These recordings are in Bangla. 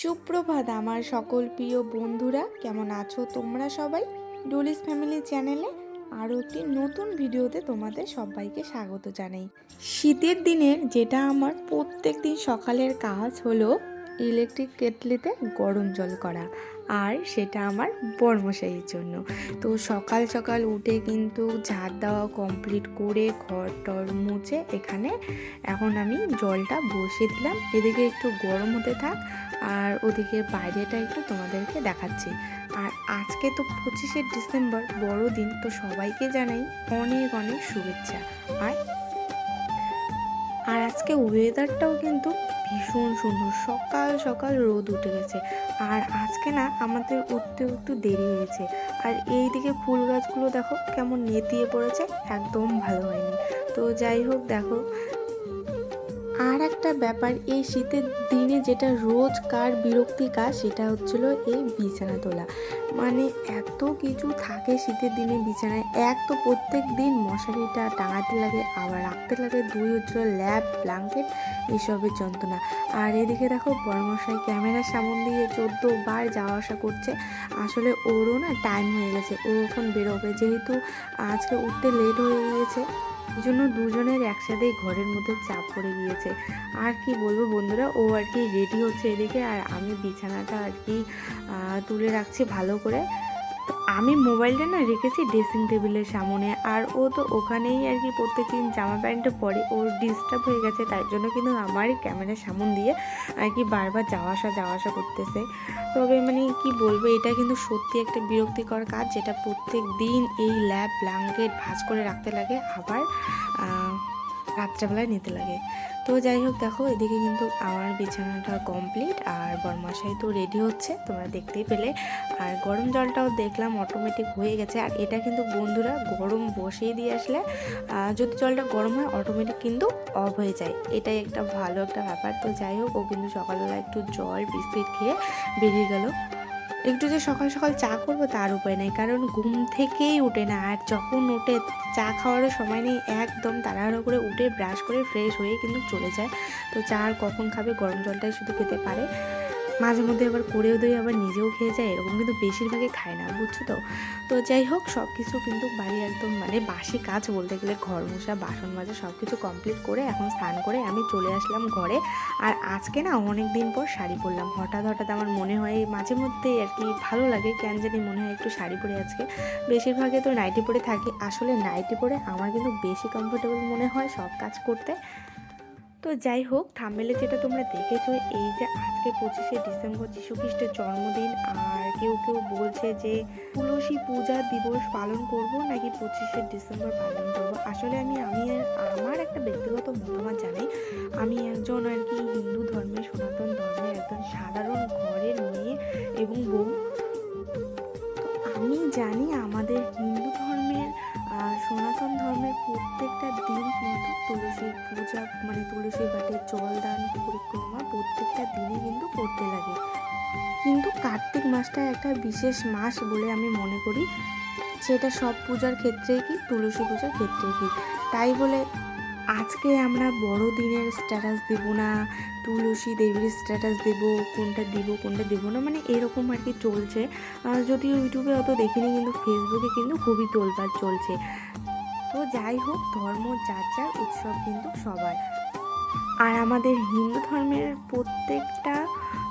সুপ্রভাত আমার সকল প্রিয় বন্ধুরা, কেমন আছো তোমরা সবাই? ডুলিস ফ্যামিলি চ্যানেলে আরও একটি নতুন ভিডিওতে তোমাদের সবাইকে স্বাগত জানাই। শীতের দিনের যেটা আমার প্রত্যেক দিন সকালের কাজ হলো ইলেকট্রিক কেটলিতে গরম জল করা। আর সেটা আমার বর্মশাইয়ের জন্য। তো সকাল সকাল উঠে কিন্তু ঝাড় দেওয়া কমপ্লিট করে ঘর টর মুছে এখানে এখন আমি জলটা বসিয়ে দিলাম। এদিকে একটু গরম হতে থাক আর ওদিকে বাইরেটা একটু তোমাদেরকে দেখাচ্ছি। আর আজকে তো পঁচিশে ডিসেম্বর, বড়দিন, তো সবাইকে জানাই অনেক অনেক শুভেচ্ছা। আর আর আজকে ওয়েদারটাও কিন্তু ভীষণ সুন্দর। সকাল সকাল রোদ উঠে গেছে। আর আজকে না আমাদের উঠতে একটু দেরি হয়েছে। আর এই দিকে ফুল গাছগুলো দেখো কেমন নেতিয়ে পড়েছে, একদম ভালো হয়নি। তো যাই হোক, দেখো আর একটা ব্যাপার, এই শীতের দিনে যেটা রোজকার বিরক্তি কাজ, সেটা হচ্ছিল এই বিছানা তোলা। মানে এত কিছু থাকে শীতের দিনে বিছানায়, এক তো প্রত্যেক দিন মশারিটা টাঙাতে লাগে, আবার রাখতে লাগে দুই হচ্ছিল ল্যাব ব্ল্যাঙ্কেট এসবের যন্ত্রণা। আর এদিকে দেখো বড়মশাই ক্যামেরার সামন দিয়ে চোদ্দ বার যাওয়া আসা করছে। আসলে ওরও না টাইম হয়ে গেছে, ও এখন বেরোবে। যেহেতু আজকে উঠতে লেট হয়ে গিয়েছে এই জন্য দুজনের একসাথেই ঘরের মধ্যে চাপ পড়ে গিয়েছে। আর কি বলব বন্ধুরা, ও আর কি রেডি হচ্ছে এদিকে, আর আমি বিছানাটা আর কি তুলে রাখছি ভালো করে। আমি মোবাইলটা না রেখেছি ড্রেসিং টেবিলের সামনে, আর ও তো ওখানেই আর কি প্রত্যেকদিন জামা প্যান্টটা পরে। ওর ডিস্টার্ব হয়ে গেছে, তাই জন্য কিন্তু আমার ক্যামেরার সামন দিয়ে আর কি বারবার যাওয়া আসা যাওয়া আসা করতেছে। তবে মানে কি বলব, এটা কিন্তু সত্যি একটা বিরক্তিকর কাজ, যেটা প্রত্যেক দিন এই ল্যাব ব্ল্যাঙ্কেট ভাজ করে রাখতে লাগে। আবার রাত্রেবেলায় নিতে লাগে। তো যাই হোক, দেখো, এদিকে কিন্তু আমার বিছানাটা কমপ্লিট আর বরমাসাই তো রেডি হচ্ছে, তোমরা দেখতেই পেলে। আর গরম জলটাও দেখলাম অটোমেটিক হয়ে গেছে। আর এটা কিন্তু বন্ধুরা গরম বসিয়ে দিয়ে আসলে যদি জলটা গরম হয় অটোমেটিক কিন্তু অফ হয়ে যায়। এটাই একটা ভালো একটা ব্যাপার। তো যাই হোক, ও কিন্তু সকালবেলা একটু জল, বিস্কিট খেয়ে বেরিয়ে গেল। একটু যে সকাল সকাল চা করব তার উপায় নেই, কারণ ঘুম থেকেই ওঠে না। আর যখন উঠে চা খাওয়ারও সময় নেই, একদম তাড়াহুড়ো করে উঠে ব্রাশ করে ফ্রেশ হয়ে কিন্তু চলে যায়। তো চা আর কখন খাবে? গরম জলটাই শুধু খেতে পারে। মাঝে মধ্যে আবার করেও দেয় আবার নিজেও খেয়ে যায়, এরকম কিন্তু বেশিরভাগই খায় না, বুঝছ তো? তো যাই হোক সব কিছু কিন্তু বাড়ি একদম মানে বাসি কাজ বলতে গেলে ঘর মোছা বাসন মাজা সব কিছু কমপ্লিট করে এখন স্নান করে আমি চলে আসলাম ঘরে। আর আজকে না অনেক দিন পর শাড়ি পরলাম, হঠাৎ হঠাৎ আমার মনে হয় মাঝে মধ্যেই আর কি ভালো লাগে, কেন জানি মনে হয় একটু শাড়ি পরে আজকে। বেশিরভাগে তো নাইটি পরে থাকি, আসলে নাইটি পরে আমার কিন্তু বেশি কমফোর্টেবল মনে হয় সব কাজ করতে। তো যাই হোক, থাম্বেলে যেটা তোমরা দেখেছ, এই যে আজকে পঁচিশে ডিসেম্বর খ্রিস্টের জন্মদিন, আর কেউ কেউ বলছে যে তুলসী পূজা দিবস পালন করব নাকি পঁচিশে ডিসেম্বর পালন করব। আসলে আমি আমি, আমার একটা ব্যক্তিগত মতামত জানাই। আমি একজন আর কি হিন্দু ধর্মের সনাতন ধর্মের একজন সাধারণ ঘরের মেয়ে এবং বউ। আমি জানি আমাদের হিন্দু সনাতন ধর্মের প্রত্যেকটা দিন কিন্তু তুলসী পূজা মানে তুলসী ঘাটে জল দান, পরিক্রমা প্রত্যেকটা দিনই কিন্তু করতে লাগে। কিন্তু কার্তিক মাসটা একটা বিশেষ মাস বলে আমি মনে করি। সেটা সব পূজার ক্ষেত্রেই কি, তুলসী পূজার ক্ষেত্রে কি? তাই বলে আজকে আমরা বড়দিনের স্ট্যাটাস দেব না, তুলসী দেবীর স্ট্যাটাস দেব, কোনটা দিব, কোনটা দেব না মানে এরকম আর কি চলছে। যদিও ইউটিউবে অত দেখিনি, কিন্তু ফেসবুকে কিন্তু খুবই তোলপাড় চলছে। তো যাই হোক, ধর্ম যার যার উৎসব কিন্তু সবার। আর আমাদের হিন্দু ধর্মের প্রত্যেকটা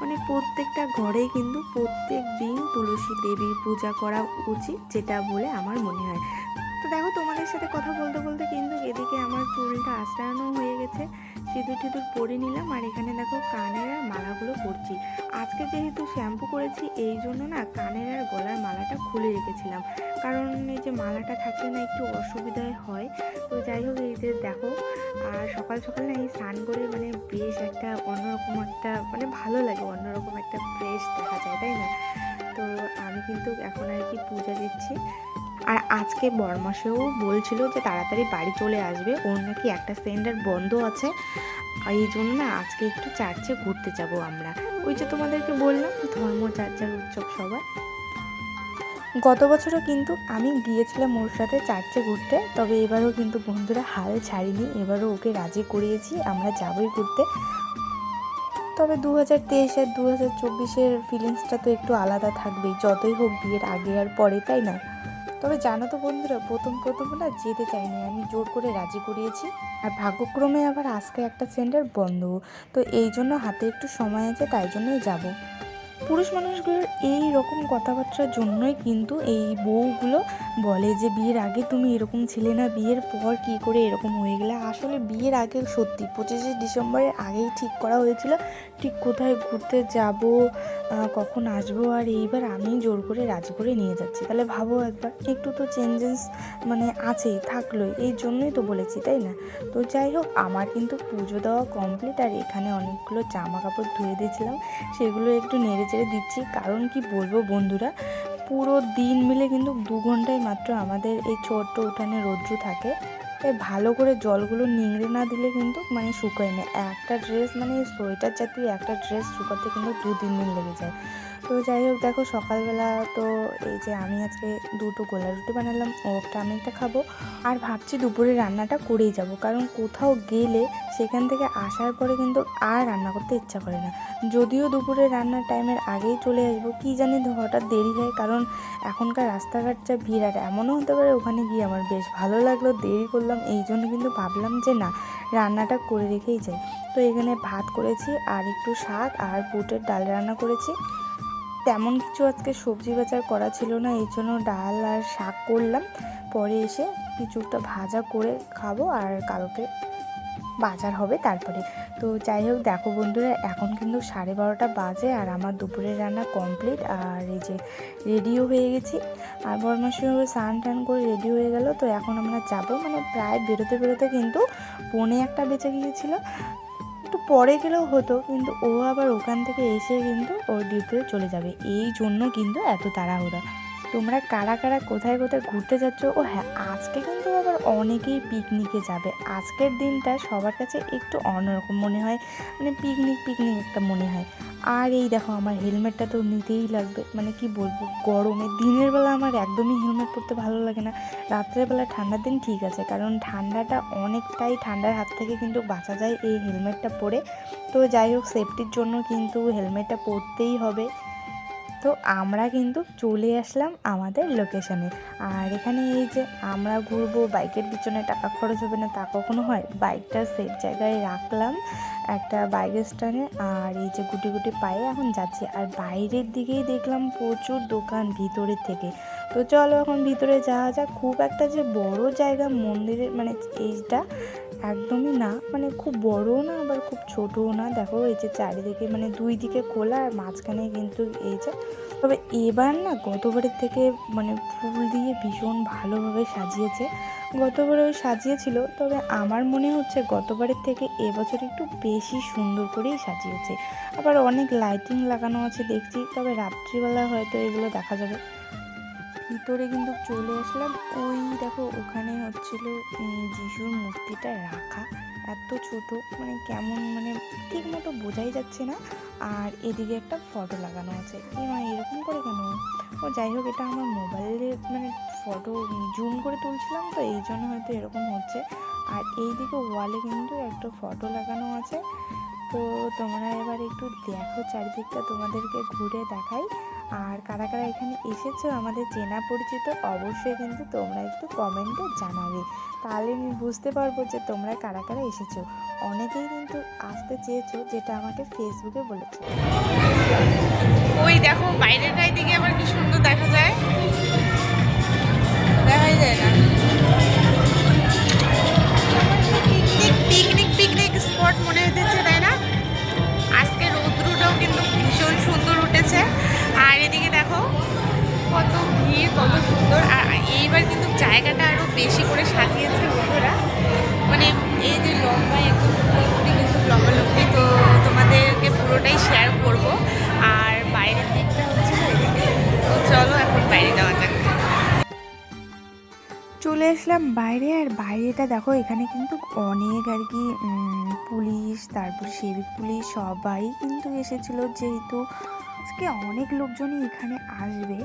মানে প্রত্যেকটা ঘরে কিন্তু প্রত্যেক দিন তুলসী দেবীর পূজা করা উচিত, যেটা বলে আমার মনে হয়। তো দেখো, তোমাদের সাথে কথা বলতে বলতে কিন্তু এদিকে আমার চুলটা আশ্রানো হয়ে গেছে, সিঁদুর টিঁদুর পরে নিলাম, আর এখানে দেখো কানের আর মালাগুলো পরছি। আজকে যেহেতু শ্যাম্পু করেছি, এই জন্য না কানের আর গলার মালাটা খুলে রেখেছিলাম। কারণ এই যে মালাটা থাকলে না একটু অসুবিধায় হয়। তো যাই হোক, এই যে দেখো, আর সকাল সকাল না এই স্নান করে মানে বেশ একটা অন্যরকম একটা মানে ভালো লাগে, অন্যরকম একটা ফ্রেশ দেখা যায়, তাই না? তো আমি কিন্তু এখন আর কি পূজা দিচ্ছি। আর আজকে বরমাসেও বলছিল যে তাড়াতাড়ি বাড়ি চলে আসবে, ওর নাকি একটা সেন্টার বন্ধ আছে। এই জন্য না আজকে একটু চার্চে ঘুরতে যাব আমরা। ওই যে তোমাদেরকে বললাম ধর্ম যার উৎসব সবার। গত বছরও কিন্তু আমি গিয়েছিলাম ওর সাথে চার্চে ঘুরতে, তবে এবারও কিন্তু বন্ধুরা হাল ছাড়িনি। এবারও ওকে রাজি করিয়েছি, আমরা যাবই ঘুরতে। তবে দু হাজার তেইশ আর দু হাজার চব্বিশের ফিলিংসটা তো একটু আলাদা থাকবেই, যতই হোক বিয়ের আগে আর পরে, তাই না? তবে জানো তো বন্ধুরা, প্রথম প্রথম না যেতে চাইনি, আমি জোর করে রাজি করিয়েছি। আর ভাগ্যক্রমে আবার আজকে একটা সেন্টার বন্ধ, তো এই জন্য হাতে একটু সময় আছে, তাই জন্যই যাব। পুরুষ মানুষগুলোর এই রকম কথাবার্তার জন্যই কিন্তু এই বউগুলো বলে যে, বিয়ের আগে তুমি এরকম ছিলে না, বিয়ের পর কি করে এরকম হয়ে গেলে? আসলে বিয়ের আগে সত্যি পঁচিশে ডিসেম্বরের আগেই ঠিক করা হয়েছিল ঠিক কোথায় ঘুরতে যাব কখন আসব, আর এইবার আমি জোর করে রাজি করে নিয়ে যাচ্ছি। তাহলে ভাবো একবার, একটু তো চেঞ্জেস মানে আছেই, থাকলোই, এই জন্যই তো বলেছি, তাই না? তো যাই হোক, আমার কিন্তু পুজো দেওয়া কমপ্লিট আর এখানে অনেকগুলো জামা কাপড় ধুয়ে দিয়েছিলাম, সেগুলো একটু নেড়ে চেড়ে দিচ্ছি। কারণ কি বলব বন্ধুরা, পুরো দিন মিলে কিন্তু দু ঘন্টায় মাত্র আমাদের এই ছোট্ট উঠানে রৌদ্র থাকে। তাই ভালো করে জলগুলো নিংড়ে না দিলে কিন্তু মানে শুকায় না। একটা ড্রেস মানে সোয়েটার জাতীয় একটা ড্রেস শুকাতে কিন্তু দু তিন দিন লেগে যায়। তো যাই হোক, দেখো সকালবেলা তো এই যে আমি আজকে দুটো গোলা রুটি বানালাম, ও একটা আমি একটা খাব। আর ভাবছি দুপুরে রান্নাটা করেই যাব, কারণ কোথাও গেলে সেখান থেকে আসার পরে কিন্তু আর রান্না করতে ইচ্ছা করে না। যদিও দুপুরে রান্নার টাইমের আগেই চলে আসব, কি জানি হঠাৎ দেরি হয়, কারণ এখনকার রাস্তাঘাট যা ভিড়, আর এমনও হতে পারে ওখানে গিয়ে আমার বেশ ভালো লাগল, দেরি করলাম, এই জন্য কিন্তু ভাবলাম যে না, রান্নাটা করে রেখেই যাই। তো এখানে ভাত করেছি, আর একটু শাক, আর বুটের ডাল রান্না করেছি। তেমন কিছু আজকে সবজি বাজার করা ছিল না, এই জন্য ডাল আর শাক করলাম। পরে এসে কিছুটা ভাজা করে খাব আর কালকে বাজার হবে তারপরে। তো যাই হোক, দেখো বন্ধুরা, এখন কিন্তু সাড়ে বারোটা বাজে আর আমার দুপুরের রান্না কমপ্লিট আর এই যে রেডিও হয়ে গেছি। আর বরমাসের স্নান টান করে রেডি হয়ে গেল, তো এখন আমরা যাব। মানে প্রায় বেরোতে বেরোতে কিন্তু পৌনে একটা বেঁচে গিয়েছিল। পরে গেলেও হতো, কিন্তু ও আবার ওখান থেকে এসে কিন্তু ওর ডিউটিতে চলে যাবে। এই জন্য কিন্তু এত তাড়াহুড়া। তোমরা কারা কারা কোথায় কোথায় ঘুরতে যাচ্ছ? ও হ্যাঁ আজকে কিন্তু আবার অনেকেই পিকনিকে যাবে। আজকের দিনটা সবার কাছে একটু অন্যরকম মনে হয়। মানে পিকনিক পিকনিক একটা মনে হয়। আর এই দেখো, আমার হেলমেটটা তো নিতেই লাগবে। মানে কি বলব, গরমে দিনের বেলা আমার একদমই হেলমেট পরতে ভালো লাগে না। রাত্রের বেলা ঠান্ডার দিন ঠিক আছে, কারণ ঠান্ডাটা অনেকটাই ঠান্ডার হাত থেকে কিন্তু বাঁচা যায় এই হেলমেটটা পরে। তো যাই হোক সেফটির জন্য কিন্তু হেলমেটটা পরতেই হবে। তো আমরা কিন্তু চলে আসলাম আমাদের লোকেশনে আর এখানে এই যে আমরা ঘুরবো, বাইকের পিছনে টাকা খরচ হবে না তা কখনো হয়? বাইকটা সেফ জায়গায় রাখলাম একটা বাইক স্ট্যান্ডে। আর এই যে গুটি গুটি পায়ে এখন যাচ্ছি। আর বাইরের দিকেই দেখলাম প্রচুর দোকান ভিতরের থেকে। তো চলো এখন ভিতরে যাওয়া যাক। খুব একটা যে বড় জায়গা মন্দিরের মানে এইটা একদমই না মানে খুব বড়ও না, আবার খুব ছোটও না। দেখো এই যে চারিদিকে মানে দুই দিকে খোলা আর মাঝখানে কিন্তু এই যে, তবে এবার না গতবারের থেকে মানে ফুল দিয়ে ভীষণ ভালোভাবে সাজিয়েছে। গতবারেও সাজিয়েছিল, তবে আমার মনে হচ্ছে গতবারের থেকে এবছর একটু বেশি সুন্দর করেই সাজিয়েছে। আবার অনেক লাইটিং লাগানো আছে দেখছি, তবে রাত্রিবেলা হয়তো এগুলো দেখা যাবে। ভিতরে কিন্তু চলে আসলাম। ওই দেখো, ওখানে হচ্ছিল যিশুর মূর্তিটা রাখা। এত ছোট মানে কেমন মানে ঠিক মতো বোঝাই যাচ্ছে না। আর এদিকে একটা ফটো লাগানো আছে। মা, এরকম করে কেন? ও, যাই হোক, এটা আমার মোবাইলে মানে ফটো জুম করে তুলছিলাম, তো এই জন্য হয়তো এরকম হচ্ছে। আর এইদিকে ওয়ালে কিন্তু একটা ফটো লাগানো আছে। তো তোমরা এবার একটু দেখো, চারিদিকটা তোমাদেরকে ঘুরে দেখাই। আর কারা কারা এখানে এসেছ আমাদের চেনা পরিচিত অবশ্যই কিন্তু তোমরা একটু কমেন্টে জানাবে। তাহলে আমি বুঝতে পারব যে তোমরা কারা কারা এসেছ। অনেকেই কিন্তু আসতে চেয়েছো যেটা আমাকে ফেসবুকে বলেছে। ওই দেখো বাইরেটাই দিকে আবার কি সুন্দর দেখা যায়। দেখাই যায় না। পিকনিক পিকনিক স্পট মনে হতেছে আর এদিকে দেখো, কত ভিড়, কত সুন্দর। আর এইবার কিন্তু জায়গাটা আরও বেশি করে সাজিয়েছে বন্ধুরা। মানে এই যে লম্বা একদম কিন্তু লম্বা লম্বি, তো তোমাদেরকে পুরোটাই শেয়ার করব। আর বাইরের দিকটা হচ্ছে তো চলো এখন বাইরে যাওয়া যাক। চলে আসলাম বাইরে, আর বাইরেটা দেখো, এখানে কিন্তু অনেক আর কি পুলিশ, তারপর সিভিক পুলিশ, সবাই কিন্তু এসেছিল যেহেতু আজকে অনেক লোকজনই এখানে আসবে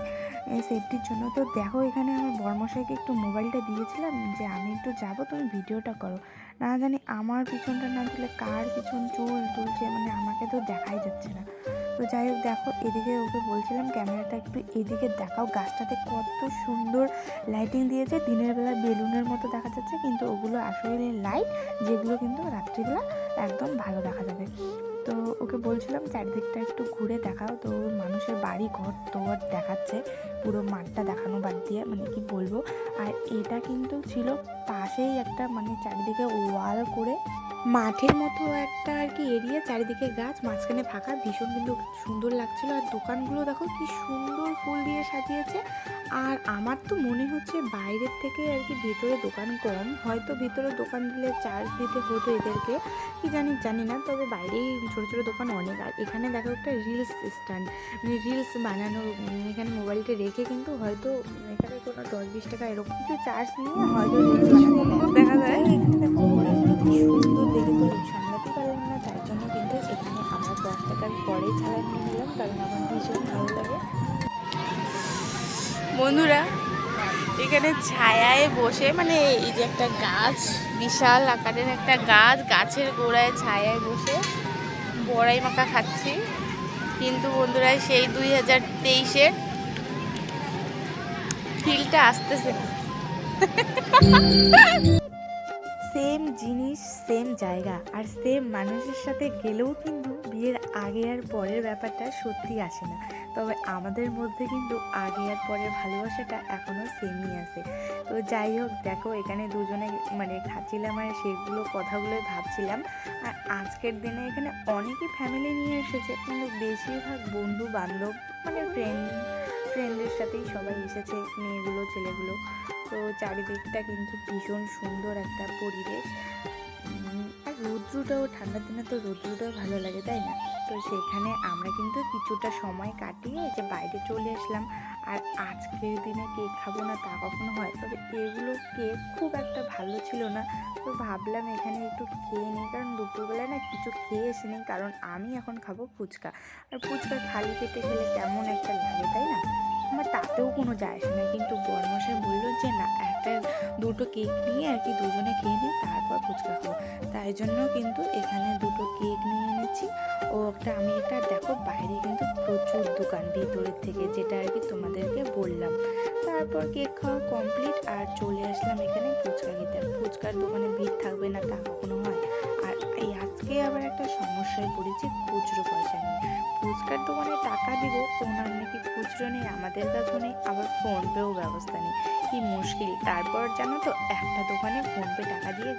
সেফটির জন্য। তো দেখো, এখানে আমার বর্মশাইকে একটু মোবাইলটা দিয়েছিলাম যে, আমি একটু যাব, তুমি ভিডিওটা করো। না জানি আমার পিছনটা না দিলে কার পিছন চুল তুলছে মানে আমাকে তো দেখাই যাচ্ছে না। তো যাই হোক, দেখো, এদিকে ওকে বলছিলাম ক্যামেরাটা একটু এদিকে দেখাও। গাছটাতে কত সুন্দর লাইটিং দিয়েছে। দিনের বেলা বেলুনের মতো দেখা যাচ্ছে, কিন্তু ওগুলো আসলে লাইট যেগুলো কিন্তু রাত্রিবেলা একদম ভালো দেখা যাবে। তো ওকে বলছিলাম, চারিদিকটা একটু ঘুরে দেখাও তো, মানুষের বাড়ি ঘর দোয়ার দেখাচ্ছে, পুরো মাঠটা দেখানো বাদ দিয়ে মানে কি বলব? আর এটা কিন্তু ছিল পাশেই একটা মানে চারিদিকে ওয়াল করে মাঠের মতো একটা আর কি এরিয়া চারিদিকে গাছ, মাঝখানে ফাঁকা। ভীষণ কিন্তু সুন্দর লাগছিল। আর দোকানগুলো দেখো কি সুন্দর ফুল দিয়ে সাজিয়েছে। আর আমার তো মনে হচ্ছে বাইরের থেকে আর কি ভেতরে দোকান কম হয়তো ভেতরে দোকান দিলে চার্জ দিতে হতো এদেরকে। কি জানি জানি না। তবে বাইরেই ছোটো ছোটো দোকান অনেক। আর এখানে দেখো একটা রিলস স্ট্যান্ড মানে রিলস বানানো এখানে মোবাইলটা রেখে কিন্তু হয়তো এখানে কোনো দশ বিশ টাকা এরকম কিছু চার্জ নিয়ে হয়তো। দেখা যায় এখানে ঘোড়াগুলো কি সুন্দর দেখে তো সামলাতে পারলাম না তার জন্য কিন্তু এখানে আমার দশ টাকার পরেই ছাড়া নিয়ে নিলাম কারণ আমার ভীষণ ভালো লাগে বন্ধুরা এখানে ছায়ায় বসে মানে এই যে একটা গাছ বিশাল আকারের একটা গাছ গাছের গোড়ায় ছায়ায় বসে বড়াই মাখা খাচ্ছি কিন্তু বন্ধুরা সেই দুই হাজার তেইশের ফিলটা আসতেছে। সেম জিনিস, সেম জায়গা আর সেম মানুষের সাথে গেলেও কিন্তু বিয়ের আগে আর পরের ব্যাপারটা সত্যি আসে না। তবে আমাদের মধ্যে কিন্তু আগে আর পরের ভালোবাসাটা এখনও সেমই আছে। তো যাই হোক, দেখো এখানে দুজনে মানে খাচ্ছিলাম আর সেগুলো কথাগুলোই ভাবছিলাম। আর আজকের দিনে এখানে অনেকই ফ্যামিলি নিয়ে এসেছে। কিন্তু বেশিরভাগ বন্ধু বান্ধব মানে ফ্রেন্ড ফ্রেন্ডের সাথেই সবাই এসেছে, মেয়েগুলো, ছেলেগুলো। তো চারিদিকটা কিন্তু ভীষণ সুন্দর একটা পরিবেশ। আর রৌদ্রটাও ঠান্ডার দিনে তো রৌদ্রটাও ভালো লাগে, তাই না? তো সেখানে আমরা কিন্তু কিছুটা সময় কাটিয়ে যে বাইরে চলে আসলাম। আর আজকের দিনে কেক খাব না তা কখনো হয়। তবে এগুলো কেক খুব একটা ভালো ছিল না। তো ভাবলাম এখানে একটু খেয়ে নিই, কারণ দুপুরবেলায় না কিছু খেয়ে এসে নিই কারণ আমি এখন খাব ফুচকা। আর ফুচকা খালি পেটে খেলে কেমন একটা লাগে, তাই না? আমার তাতেও কোনো যায় আসে না। কিন্তু বরমশাই বলল যে না একটা দুটো কেক নিয়ে আর কি দুজনে খেয়ে নিই তারপর ফুচকা খাব। তাই জন্য কিন্তু এখানে দুটো কেক নিয়ে এনেছি। ও একটা আমি একটা দেখো বাইরে কিন্তু প্রচুর দোকান ভিতরের থেকে যেটা আর কি তোমাদেরকে বললাম। তারপর কেক খাওয়া কমপ্লিট আর চলে আসলাম এখানে ফুচকা খেতে। ফুচকার দোকানে ভিড় থাকবে না তা কখনো হয়। আর এই আজকে আবার একটা সমস্যায় পড়েছি খুচরো পয়সা নিয়ে। ফুচকার দোকানে টাকা দিব ওনার নাকি খুচরো নেই, আমাদের কাছেও নেই আবার ফোনপেও ব্যবস্থা নেই। কি মুশকিল। তারপর জানো তো, একটা দোকানে ফোনপে টাকা দিয়ে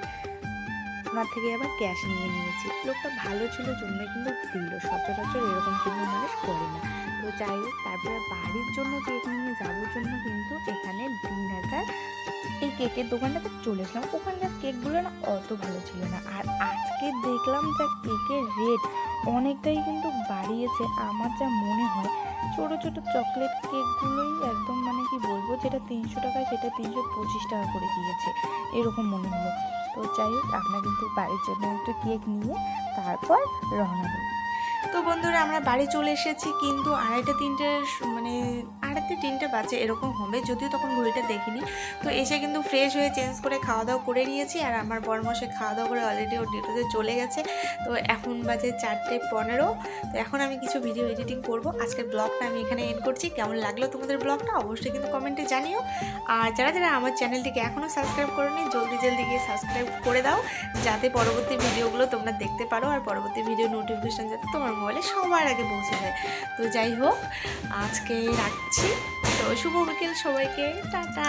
ওনার থেকে আবার ক্যাশ নিয়ে নিয়েছি। লোকটা ভালো ছিল জন্য কিন্তু দিল। সচরাচর এরকম কিন্তু মানুষ করে না। তো যাই হোক, তারপরে বাড়ির জন্য কেক নিয়ে যাওয়ার জন্য কিন্তু এখানে ডিনারটার এই কেকের দোকানটাতে চলে এসলাম। ওখানকার কেকগুলো না অত ভালো ছিল না। আর আজকে দেখলাম যা কেকের রেট অনেকটাই কিন্তু বাড়িয়েছে। আমার যা মনে হয়, ছোটো ছোটো চকলেট কেকগুলোই একদম মানে কি বলব, যেটা তিনশো টাকায় সেটা তিনশো পঁচিশ টাকা করে দিয়েছে। এরকম মনে হলো। তো যাই হোক, আপনার কিন্তু বাড়ির জন্য একটা কেক নিয়ে তারপর রওনা দেবো তো বন্ধুরা, আমরা বাড়ি চলে এসেছি, কিন্তু আড়াইটা তিনটে মানে আড়াইটে তিনটে বাজে এরকম হবে, যদিও তখন ঘড়িটা দেখিনি। তো এসে কিন্তু ফ্রেশ হয়ে চেঞ্জ করে খাওয়া দাওয়া করে নিয়েছি, আর আমার বরমশে খাওয়া দাওয়া করে অলরেডি ওর ডিউটিতে চলে গেছে। তো এখন বাজে চারটে পনেরো, তো এখন আমি কিছু ভিডিও এডিটিং করব। আজকের ব্লগটা আমি এখানে এন্ড করছি। কেমন লাগল তোমাদের ব্লগটা অবশ্যই কিন্তু কমেন্টে জানিও। আর যারা যারা আমার চ্যানেলটিকে এখনও সাবস্ক্রাইব করোনি, জলদি জলদি গিয়ে সাবস্ক্রাইব করে দাও, যাতে পরবর্তী ভিডিওগুলো তোমরা দেখতে পারো, আর পরবর্তী ভিডিও নোটিফিকেশান যাতে তোমার মোবাইলে সবার আগে পৌঁছে যায়। তো যাই হোক, আজকে রাখছি। তো শুভ বিকেল সবাইকে। টাটা।